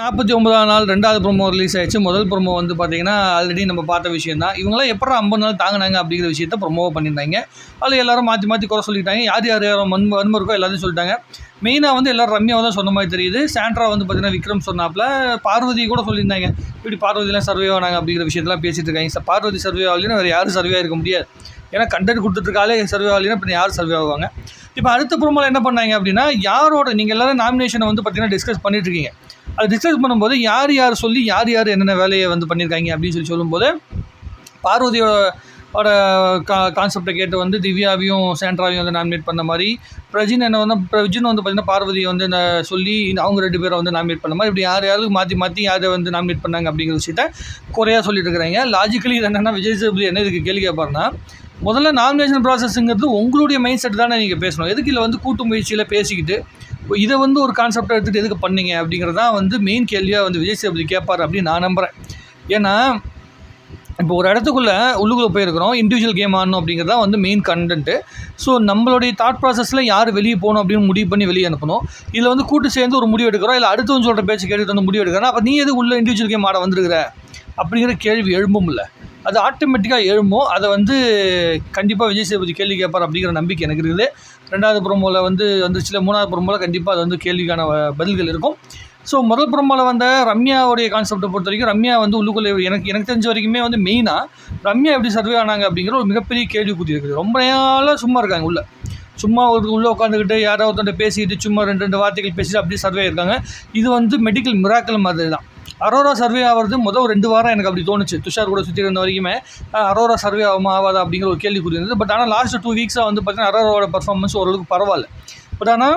நாற்பத்தி ஒன்பதாம் நாள் ரெண்டாவது ப்ரோமோ ரிலீஸ் ஆயிடுச்சு. முதல் ப்ரோமோ வந்து பார்த்தீங்கன்னா ஆல்ரெடி நம்ம பார்த்த விஷயம் தான் இவங்களாம் எப்பறம் ஐம்பது நாள் தாங்கினாங்க அப்படிங்கிற விஷயத்த ப்ரொமோவை பண்ணியிருந்தாங்க. அதில் எல்லாரும் மாற்றி மாற்றி குறை சொல்லிட்டாங்க. யார் யார் யார் வன் வன்மை இருக்கோ எல்லாத்தையும் சொல்லிட்டாங்க. மெயினாக வந்து எல்லாரும் ரம்யாவை தான் சொன்ன மாதிரி தெரியுது. சாண்ட்ரா வந்து பார்த்தீங்கன்னா விக்ரம் சொன்னாப்பில் பார்வதி கூட சொல்லியிருந்தாங்க. இப்படி பார்வதிலாம் சர்வே ஆனாங்க அப்படிங்கிற விஷயத்தெல்லாம் பேசிட்டு இருக்காங்க. சார் பார்வதி சர்வே ஆகலைன்னா வேறு யாரும் சர்வே ஆகிருக்க முடியாது. ஏன்னா கண்டென்ட் கொடுத்துருக்காலே சர்வே ஆகலைன்னா இப்போ யார் சர்வே ஆகுவாங்க இப்போ அடுத்த ப்ரோமோவில் என்ன பண்ணாங்க அப்படின்னா யாரோட நீங்கள் எல்லாரும் நாமினேஷனை வந்து பார்த்தீங்கன்னா டிஸ்கஸ் பண்ணிட்டுருக்கீங்க அது டிஸ்கஸ் பண்ணும்போது யார் யார் சொல்லி யார் யார் என்னென்ன வேலையை வந்து பண்ணியிருக்காங்க அப்படின்னு சொல்லி சொல்லும்போது பார்வதியோட ஓட கா கான்செப்டை கேட்டு வந்து திவ்யாவையும் சேண்ட்ராவையும் வந்து நாமினேட் பண்ண மாதிரி பிரஜின் என்ன வந்து பிரஜின் வந்து பார்த்திங்கன்னா பார்வதியை வந்து நான் சொல்லி அவங்க ரெண்டு பேரை வந்து நாமினேட் பண்ண மாதிரி இப்படி யார் யாருக்கு மாற்றி மாற்றி யாரை வந்து நாமினேட் பண்ணாங்க அப்படிங்கிற விஷயத்த குறையாக சொல்லிட்டு இருக்கிறாங்க. லாஜிக்கலி இது என்னென்னா விஜய் சேதுபதி என்ன இதுக்கு கேள்வி கேட்பாருன்னா முதல்ல நாமினேஷன் ப்ராசஸ்ங்கிறது உங்களுடைய மைண்ட் செட் தானே நீங்கள் பேசணும். எதுக்கு இல்லை வந்து கூட்டு முயற்சியில் பேசிக்கிட்டு இதை வந்து ஒரு கான்செப்டாக எடுத்துகிட்டு எதுக்கு பண்ணீங்க அப்படிங்கிறது தான் வந்து மெயின் கேள்வியாக வந்து விஜய் சேதுபதி கேட்பார் அப்படின்னு நான் நம்புகிறேன் ஏன்னா இப்போ ஒரு இடத்துக்குள்ளே உள்ளுக்குள்ளே போயிருக்கிறோம் இண்டிவிஜுவல் கேம் ஆடணும் அப்படிங்கிறது தான் வந்து மெயின் கண்டென்ட்டு ஸோ நம்மளுடைய தாட் ப்ராசஸில் யார் வெளியே போகணும் அப்படின்னு முடிவு பண்ணி வெளியே அனுப்பணும். இதில் வந்து கூட்டு சேர்ந்து ஒரு முடிவு எடுக்கிறோம் இல்லை அடுத்தவங்க சொல்கிற பேச்சு கேட்டு வந்து முடிவு எடுக்கிறோம் அப்போ நீ எது உள்ள இண்டிவிஜுவல் கேம் ஆட வந்துருக்கிற? அப்படிங்கிற கேள்வி எழும்பும் இல்லை. அது ஆட்டோமேட்டிக்காக எழும்பும். அதை வந்து கண்டிப்பாக விஜய் சேதுபதி கேள்வி கேட்பார் அப்படிங்கிற நம்பிக்கை எனக்கு இருக்குது. ரெண்டாவது ப்ரோமோவில் வந்து வந்துச்சுல மூணாவது ப்ரோமோவில் கண்டிப்பாக அது வந்து கேள்விக்கான பதில்கள் இருக்கும். ஸோ முதல் ப்ரோமோவில் வந்த ரம்யாவுடைய கான்செப்டை பொறுத்த வரைக்கும் ரம்யா வந்து உள்ளுக்குள்ளே எனக்கு எனக்கு தெரிஞ்ச வரைக்குமே வந்து மெயினாக ரம்யா எப்படி சர்வே ஆனாங்க அப்படிங்கிற ஒரு மிகப்பெரிய கேள்விக்குறி இருக்குது. ரொம்ப நாளாக சும்மா இருக்காங்க உள்ள. சும்மா ஒரு உள்ளே உட்காந்துக்கிட்டு யாரோ ஒருத்தன்ட்ட பேசிக்கிட்டு சும்மா ரெண்டு ரெண்டு வார்த்தைகள் பேசிட்டு அப்படியே சர்வே இருக்காங்க இது வந்து மெடிக்கல் மிராக்கல் மாதிரி தான் அரோரா சர்வே ஆகிறது முதல் ரெண்டு வாரம் எனக்கு அப்படி தோணுச்சு. துஷார் கூட சுற்றி இருந்த வரைக்குமே அரோரா சர்வே ஆகுமா ஆகாதா அப்படிங்கிற ஒரு கேள்வி இருந்தது பட் ஆனால் லாஸ்ட் டூ வீக்ஸாக வந்து பார்த்தீங்கன்னா அரோராவோட பர்ஃபார்மன்ஸ் ஓரளவுக்கு பரவாயில்ல. பட் ஆனால்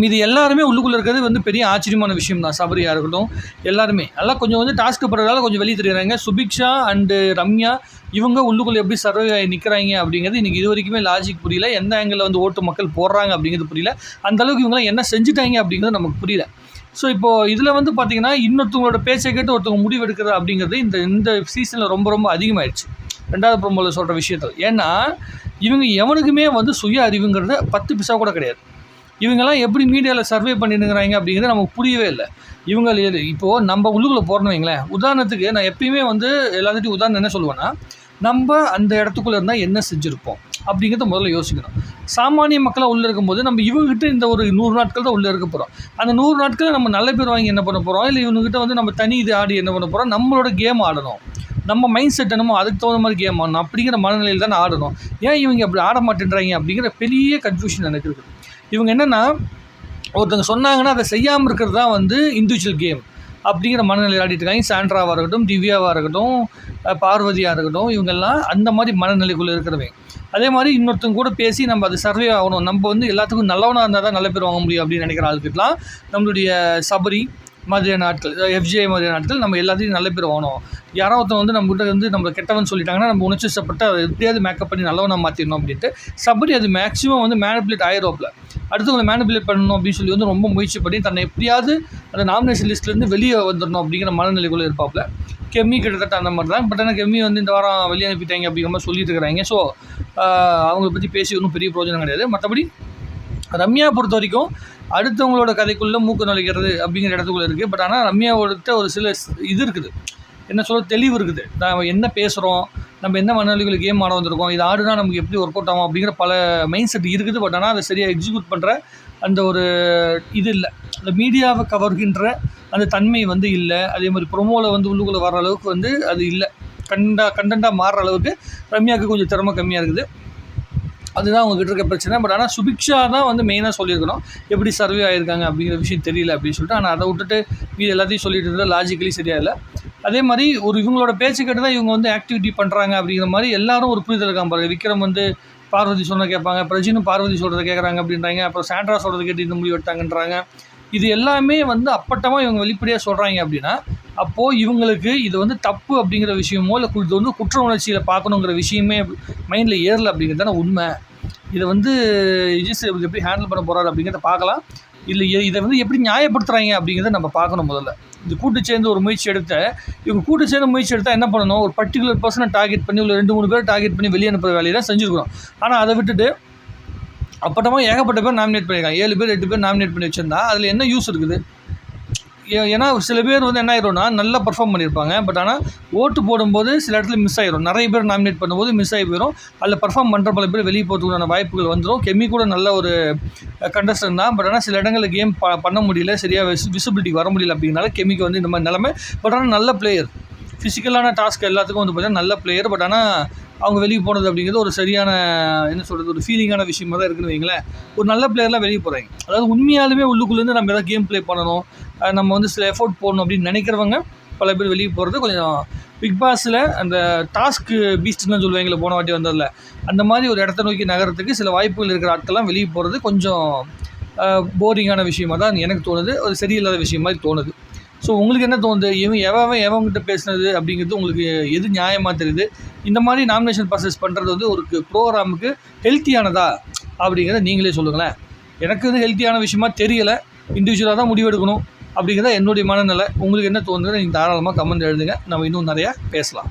மீதி எல்லாருமே உள்ளுக்குள்ளே இருக்கிறது வந்து பெரிய ஆச்சரியமான விஷயம் தான் சபரியாக இருக்கட்டும் எல்லாருமே. எல்லாம் கொஞ்சம் வந்து டாஸ்க்கு படுறதால கொஞ்சம் வெளியே தெரியுறாங்க. சுபிக்ஷா அண்டு ரம்யா இவங்க உள்ளுக்குள்ளே எப்படி சர்வே ஆகி நிற்கிறாங்க அப்படிங்கிறது இன்றைக்கி இது வரைக்குமே லாஜிக் புரியல. எந்த ஆங்கிளில் வந்து ஓட்டு மக்கள் போடுறாங்க அப்படிங்கிறது புரியல. அந்தளவுக்கு இவங்களாம் என்ன செஞ்சுட்டாங்க அப்படிங்கிறது நமக்கு புரியல. ஸோ இப்போது இதில் வந்து பார்த்திங்கன்னா இன்னொருத்தவங்களோட பேச்சை கேட்டு ஒருத்தவங்க முடிவு எடுக்கிறது அப்படிங்கிறது இந்த இந்த சீசனில் ரொம்ப ரொம்ப அதிகமாயிடுச்சு. ரெண்டாவது ப்ரோமோவில் சொல்கிற விஷயத்தில் ஏன்னா இவங்க எவனுக்குமே வந்து சுய அறிவுங்கிறது பத்து பிசா கூட கிடையாது. இவங்கெல்லாம் எப்படி மீடியாவில் சர்வே பண்ணிட்டுங்கிறாங்க அப்படிங்கிறது நமக்கு புரியவே இல்லை. இவங்க இப்போது நம்ம உள்ளுக்குள்ளே போகிறோன்னு வைங்களேன். உதாரணத்துக்கு நான் எப்பயுமே வந்து எல்லாத்துட்டையும் உதாரணம் என்ன சொல்லுவேன்னா நம்ம அந்த இடத்துக்குள்ளே இருந்தால் என்ன செஞ்சுருப்போம்? அப்படிங்கிறத முதல்ல யோசிக்கணும். சாமானிய மக்களாக உள்ளே இருக்கும்போது நம்ம இவங்ககிட்ட இந்த ஒரு நூறு நாட்கள் தான் உள்ளே இருக்க போகிறோம் அந்த நூறு நாட்கள் நம்ம நல்ல பேர் வாங்கி என்ன பண்ண போகிறோம் இல்லை இவங்ககிட்ட வந்து நம்ம தனி இது ஆடி என்ன பண்ண போகிறோம் நம்மளோட கேம் ஆடணும். நம்ம மைண்ட் செட் என்னமோ அதுக்கு தகுந்த மாதிரி கேம் ஆடணும். அப்படிங்கிற மனநிலையில் தான் ஆடணும். ஏன் இவங்க அப்படி ஆட மாட்டேன்றாங்க? அப்படிங்கிற பெரிய கன்ஃபியூஷன் எனக்கு இருக்குது. இவங்க என்னென்னா ஒருத்தவங்க சொன்னாங்கன்னா அதை செய்யாமல் இருக்கிறது தான் வந்து இண்டிவிஜுவல் கேம் அப்படிங்கிற மனநிலையில் ஆடிட்டு இருக்காங்க. சாண்ட்ராவாக இருக்கட்டும் திவ்யாவாக இருக்கட்டும் பார்வதியாக இருக்கட்டும் இவங்கெல்லாம் அந்த மாதிரி மனநிலைக்குள்ளே இருக்கிறவங்க. அதே மாதிரி இன்னொருத்தவங்க கூட பேசி நம்ம அது சர்வே ஆகணும். நம்ம வந்து எல்லாத்துக்கும் நல்லவனாக இருந்தால் தான் நல்ல பேர் வாங்க முடியும் அப்படின்னு நினைக்கிற ஆளுக்கிட்டலாம் நம்மளுடைய சபரி மாதிரியான ஆட்கள் எஃப்ஜே மாதிரியான ஆட்கள் நம்ம எல்லாத்தையும் நல்ல பேர் வாங்கணும். யாரோ ஒருத்தன் வந்து நம்மகிட்ட வந்து நம்ம கெட்டவன் சொல்லிட்டாங்கன்னா நம்ம உணர்ச்சிசப்பட்டு அதை எப்படியாவது மேக்கப் பண்ணி நல்லவனாக மாற்றிடணும் அப்படின்ட்டு சபரி அது மேக்ஸிமம் வந்து மேனிப்புலேட் ஆயிரோப்பில் அடுத்தவங்களை மேனிபுலேட் பண்ணணும் அப்படின்னு சொல்லி வந்து ரொம்ப முயற்சி பண்ணி தன்னை எப்படியாவது அந்த நாமினேஷன் லிஸ்ட்லேருந்து வெளியே வந்துடணும் அப்படிங்கிற மனநிலைக்குள்ளே இருப்பாப்பில் கெம்மி கிட்டத்தட்ட அந்த மாதிரி தான். பட் ஆனால் கெம்மி வந்து இந்த வாரம் வெளியே அனுப்பிட்டாங்க அப்படிங்கிற மாதிரி சொல்லிட்டு இருக்கிறாங்க. ஸோ அவங்கள பற்றி பேசி ஒன்றும் பெரிய பிரோஜனம் கிடையாது. மற்றபடி ரம்யா பொறுத்த வரைக்கும் அடுத்தவங்களோட கதைக்குள்ளே மூக்கு நுழைக்கிறது அப்படிங்கிற இடத்துக்குள்ளே இருக்குது பட் ஆனால் ரம்யாவோட ஒரு சில இது இருக்குது. என்ன சொல்ல தெளிவு இருக்குது. நான் என்ன பேசுகிறோம் நம்ம எந்த மனநிலைகளை கேம் ஆட வந்திருக்கோம் இது ஆடுனா நமக்கு எப்படி ஒர்க் அவுட் ஆகும் அப்படிங்கிற பல மைண்ட் செட் இருக்குது. பட் ஆனால் அதை சரியாக எக்ஸிக்யூட் பண்ணுற அந்த ஒரு இது இல்லை. அந்த மீடியாவை கவர்கின்ற அந்த தன்மை வந்து இல்லை. அதே மாதிரி ப்ரொமோவில் வந்து உள்ளுக்குள்ளே வர அளவுக்கு வந்து அது இல்லை. கண்டா கண்டென்ட்டாக மாறுற அளவுக்கு ரம்யாவுக்கு கொஞ்சம் திறமை கம்மியாக இருக்குது. அதுதான் அவங்ககிட்ட இருக்க பிரச்சனை. பட் ஆனால் சுபிக்ஷா தான் வந்து மெயினாக சொல்லியிருக்கணும். எப்படி சர்வே ஆகிருக்காங்க அப்படிங்கிற விஷயம் தெரியல அப்படின்னு சொல்லிட்டு ஆனால் அதை விட்டுட்டு இது எல்லாத்தையும் சொல்லிட்டு இருந்தால் லாஜிக்கலி சரியாக இல்லை. அதே மாதிரி ஒரு இவங்களோட பேச்சு கேட்டு தான் இவங்க வந்து ஆக்டிவிட்டி பண்ணுறாங்க அப்படிங்கிற மாதிரி எல்லாரும் ஒரு புரிதல் இருக்காங்க பாருங்க. விக்ரம் வந்து பார்வதி சொன்ன கேட்பாங்க பிரஜினும் பார்வதி சொல்கிறத கேட்குறாங்க அப்படின்றாங்க. அப்புறம் சாண்ட்ரா சொல்கிறத கேட்டு இந்த முடிவு எடுத்தாங்கன்றாங்க. இது எல்லாமே வந்து அப்பட்டமாக இவங்க வெளிப்படையாக சொல்கிறாங்க அப்படின்னா அப்போது இவங்களுக்கு இது வந்து தப்பு அப்படிங்கிற விஷயமோ இல்லை இது வந்து குற்ற உணர்ச்சியில் பார்க்கணுங்கிற விஷயமே மைண்டில் ஏறல அப்படிங்கிறது தானே உண்மை. இதை வந்து விஜய் சேதுபதி எப்படி ஹேண்டில் பண்ண போகிறாரு அப்படிங்கிறத பார்க்கலாம். இல்லை இதை வந்து எப்படி நியாயப்படுத்துகிறாங்க அப்படிங்கிறத நம்ம பார்க்கணும் முதல்ல. இது கூட்டு சேர்ந்து ஒரு முயற்சி எடுத்த இவங்க கூட்டு சேர்ந்து முயற்சி எடுத்தால் என்ன பண்ணணும்? ஒரு பர்டிகுலர் பர்சனை டார்கெட் பண்ணி ஒரு ரெண்டு மூணு பேர் டார்கெட் பண்ணி வெளியே அனுப்புகிற வேலையை தான் செஞ்சுருக்கணும் ஆனால் அதை விட்டுட்டு அப்பட்டமாக ஏகப்பட்ட பேர் நாமினேட் பண்ணியிருக்காங்க. ஏழு பேர் எட்டு பேர் நாமினேட் பண்ணி வச்சுருந்தா அதில் என்ன யூஸ் இருக்குது? ஏன்னா சில பேர் வந்து என்ன ஆயிரும்னா நல்லா பர்ஃபார்ம் பண்ணியிருப்பாங்க. பட் ஆனால் ஓட்டு போடும்போது சில இடத்துல மிஸ் ஆயிரும். நிறைய பேர் நாமினேட் பண்ணும்போது மிஸ் ஆகி போயிடும் அதில் பர்ஃபார்ம் பண்ணுற பல பேர் வெளியே போகிறதுக்கான வாய்ப்புகள் வந்துடும் கெமி கூட நல்ல ஒரு கண்டஸ்டன் தான். பட் ஆனால் சில இடங்களில் கேம் ப பண்ண முடியல. சரியாக விஸ் விசிபிலிட்டி வர முடியல அப்படிங்கனால கெமிக்கு வந்து இந்த மாதிரி நிலமை. பட் ஆனால் நல்ல பிளேயர் ஃபிசிக்கலான டாஸ்க் எல்லாத்துக்கும் வந்து பார்த்தீங்கன்னா நல்ல பிளேயர் பட் ஆனால் அவங்க வெளியே போனது அப்படிங்கிறது ஒரு சரியான என்ன சொல்கிறது ஒரு ஃபீலிங்கான விஷயமா தான் இருக்குன்னு வைங்களேன். ஒரு நல்ல பிளேயர்லாம் வெளியே போகிறாங்க அதாவது உண்மையாலுமே உள்ளுக்குள்ளேருந்து நம்ம எதாவது கேம் ப்ளே பண்ணணும். நம்ம வந்து சில எஃபோர்ட் போடணும் அப்படின்னு நினைக்கிறவங்க பல பேர் வெளியே போகிறது கொஞ்சம் பிக் பாஸில் அந்த டாஸ்க்கு பீஸ்ட்னு சொல்லுவாங்களே போன வாட்டி வந்ததில்ல அந்த மாதிரி ஒரு இடத்த நோக்கி நகரத்துக்கு சில வாய்ப்புகள் இருக்கிற ஆட்கள்லாம் வெளியே போகிறது கொஞ்சம் போரிங்கான விஷயமா தான் எனக்கு தோணுது. ஒரு சரியில்லாத விஷயம் மாதிரி தோணுது. ஸோ உங்களுக்கு என்ன தோணுது? இவன் எவன் எவன்கிட்ட பேசுனது அப்படிங்கிறது உங்களுக்கு எது நியாயமாக தெரியுது? இந்த மாதிரி நாமினேஷன் ப்ராசஸ் பண்ணுறது வந்து ஒரு ப்ரோக்ராமுக்கு ஹெல்த்தியானதா அப்படிங்கிறத நீங்களே சொல்லுங்களேன். எனக்கு வந்து ஹெல்த்தியான விஷயமா தெரியலை. இண்டிவிஜுவலாக தான் முடிவெடுக்கணும். அப்படிங்கிறத என்னுடைய மனநிலை. உங்களுக்கு என்ன தோணுதுன்னு நீங்கள் தாராளமாக கமெண்ட் எழுதுங்க. நம்ம இன்னும் நிறையா பேசலாம்.